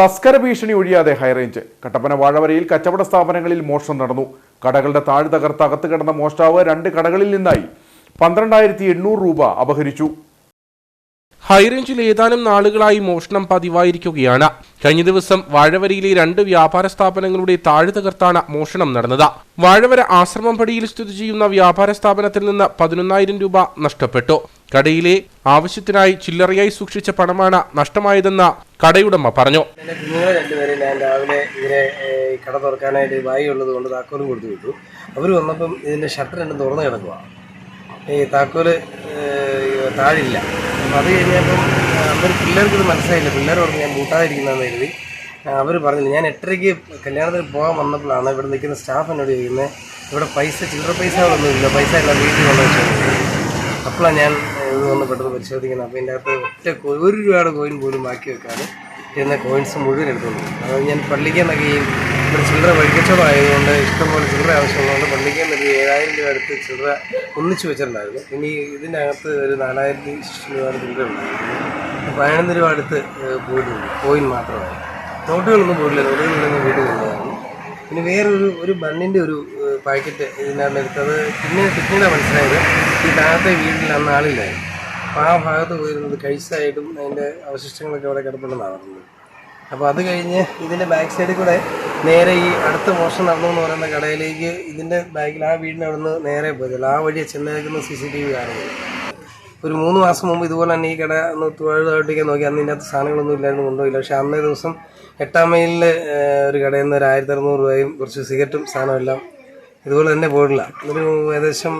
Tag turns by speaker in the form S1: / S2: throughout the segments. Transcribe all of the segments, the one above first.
S1: തസ്കര ഭീഷണി ഒഴിയാതെ ഹൈറേഞ്ച് കട്ടപ്പന വാഴവരയിൽ കച്ചവട സ്ഥാപനങ്ങളിൽ മോഷണം നടന്നു. കടകളുടെ താഴ് തകർത്ത് അകത്ത് കിടന്ന മോഷ്ടാവ് രണ്ട് കടകളിൽ നിന്നായി. പന്ത്രണ്ടായിരത്തി എണ്ണൂറ് രൂപ അപഹരിച്ചു.
S2: ഹൈറേഞ്ചിൽ ഏതാനും നാളുകളായി മോഷണം പതിവായിരിക്കുകയാണ്. കഴിഞ്ഞ ദിവസം വാഴവരയിലെ രണ്ട് വ്യാപാര സ്ഥാപനങ്ങളുടെ താഴ് തകർത്താണ് മോഷണം നടന്നത്. വാഴവര ആശ്രമം പടിയിൽ സ്ഥിതി ചെയ്യുന്ന വ്യാപാര സ്ഥാപനത്തിൽ നിന്ന് പതിനൊന്നായിരം രൂപ നഷ്ടപ്പെട്ടു. കടയിലെ ആവശ്യത്തിനായി ചില്ലറയായി സൂക്ഷിച്ച പണമാണ് നഷ്ടമായതെന്ന കടയുടമ പറഞ്ഞു.
S3: രാവിലെ ഇവരെ കട തുറക്കാനായിട്ട് വായി ഉള്ളത് കൊണ്ട് താക്കോലും കൊടുത്തു വിട്ടു. അവർ വന്നപ്പം ഇതിന്റെ ഷട്ടർ രണ്ടും തുറന്നു കിടക്കുവാണ് ഈ താക്കോൽ താഴില്ല. അപ്പം അത് കഴിഞ്ഞപ്പം അവർ പിള്ളേർക്ക് ഇത് മനസ്സിലായില്ല. പിള്ളേർ പറഞ്ഞു ഞാൻ കൂട്ടാതിരിക്കുന്നതെന്ന് കരുതി. അവർ പറഞ്ഞില്ല. ഞാൻ എട്ടരയ്ക്ക് കല്യാണത്തിന് പോകാൻ വന്നപ്പോഴാണ് ഇവിടെ നിൽക്കുന്ന സ്റ്റാഫ് എന്നോട് ചോദിക്കുന്നത് ഇവിടെ പൈസ ചില്ലറ പൈസകളൊന്നും ഇല്ല. പൈസ എല്ലാം വീട്ടിൽ കൊണ്ടു വെച്ചു അപ്പോഴാണ് ഞാൻ ഇത് പെട്ടെന്ന് പരിശോധിക്കുന്നത് അപ്പോൾ ഇതിന്റെ അകത്ത് ഒറ്റ ഒരു രൂപയുടെ കോയിൻ പോലും ബാക്കി വെക്കാതെ ഇരുന്ന കോയിൻസ് മുഴുവൻ അതായത് അത് ഞാൻ പള്ളിക്ക് എന്നൊക്കെ ഈ ഇവിടെ ചില്ലറ വഴിക്കച്ചവടം ആയതുകൊണ്ട് ഇഷ്ടംപോലെ ചില്ലറ ആവശ്യമുള്ളതുകൊണ്ട് പള്ളിക്ക് എന്നൊരു ഏഴായിരം രൂപ അടുത്ത് ചില്ലറ ഒന്നിച്ച് വെച്ചിട്ടുണ്ടായിരുന്നു. ഇനി ഇതിന്റെ അകത്ത് ഒരു നാലായിരത്തി രൂപ ചില്ലറ ഉണ്ടായിരുന്നു പതിനൊന്ന് രൂപ അടുത്ത് പോയിട്ടുണ്ട് കോയിൻ മാത്രമായി നോട്ടുകളൊന്നും പോയില്ല നോട്ടുകളിലൊന്നും വീട്ടിൽ കൊണ്ടുപോകാറുണ്ട് പിന്നെ വേറൊരു ഒരു ബണ്ണിന്റെ ഒരു പാക്കറ്റ് ഇതിനകത്ത് എടുത്തത് പിന്നെ പിന്നീട് മനസ്സിലായത് ഈ താഴത്തെ വീട്ടിൽ അന്ന് ആളില്ലായിരുന്നു. ആ ഭാഗത്ത് പോയിരുന്നത് കഴിച്ചായിട്ടും അതിന്റെ അവശിഷ്ടങ്ങളൊക്കെ അവിടെ കിടപ്പുണ്ടെന്നാണ് പറഞ്ഞത് അപ്പോൾ അത് കഴിഞ്ഞ് ഇതിന്റെ ബാക്ക് സൈഡിൽ കൂടെ നേരെ ഈ അടുത്ത മോഷൻ നടന്നു എന്ന് പറയുന്ന കടയിലേക്ക് ഇതിന്റെ ബാക്കിൽ ആ വീടിന്റെ അവിടെ നിന്ന് നേരെ പോയതല്ല ആ വഴി ചെന്നേക്കുന്ന സി സി ടി വി കാണുന്നത് ഒരു മൂന്ന് മാസം മുമ്പ് ഇതുപോലെ തന്നെ ഈ കട ഒന്ന് തൊഴിലായിട്ടൊക്കെ നോക്കി. അന്ന് ഇതിന്റെ അകത്ത് സാധനങ്ങളൊന്നും ഇല്ലായിരുന്നു കൊണ്ടുപോയില്ല. പക്ഷേ അന്നേ ദിവസം എട്ടാം മൈലിൽ ഒരു കടയിൽ നിന്ന് ഒരു ആയിരത്തി അറുന്നൂറ് രൂപയും കുറച്ച് സിഗരറ്റും സാധനമെല്ലാം ഇതുപോലെ തന്നെ പോയിട്ടില്ല. ഒരു ഏകദേശം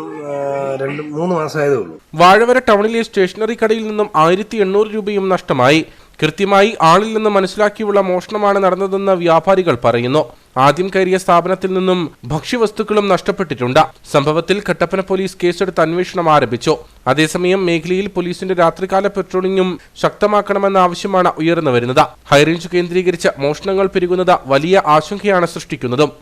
S3: രണ്ട് മൂന്ന് മാസമായതേ ഉള്ളൂ.
S2: വാഴവര ടൗണിലെ സ്റ്റേഷനറി കടയിൽ നിന്നും ആയിരത്തി എണ്ണൂറ് രൂപയും നഷ്ടമായി. കൃത്യമായി ആളിൽ നിന്ന് മനസ്സിലാക്കിയുള്ള മോഷണമാണ് നടന്നതെന്ന് വ്യാപാരികൾ പറയുന്നു. ആദ്യം കയറിയ സ്ഥാപനത്തിൽ നിന്നും ഭക്ഷ്യവസ്തുക്കളും നഷ്ടപ്പെട്ടിട്ടുണ്ട്. സംഭവത്തിൽ കട്ടപ്പന പോലീസ് കേസെടുത്ത് അന്വേഷണം ആരംഭിച്ചു. അതേസമയം മേഖലയിൽ പോലീസിന്റെ രാത്രികാല പെട്രോളിംഗും ശക്തമാക്കണമെന്ന ആവശ്യമാണ് ഉയർന്നു വരുന്നത്. ഹൈറേഞ്ച് കേന്ദ്രീകരിച്ച മോഷണങ്ങൾ പെരുകുന്നത് വലിയ ആശങ്കയാണ് സൃഷ്ടിക്കുന്നതും.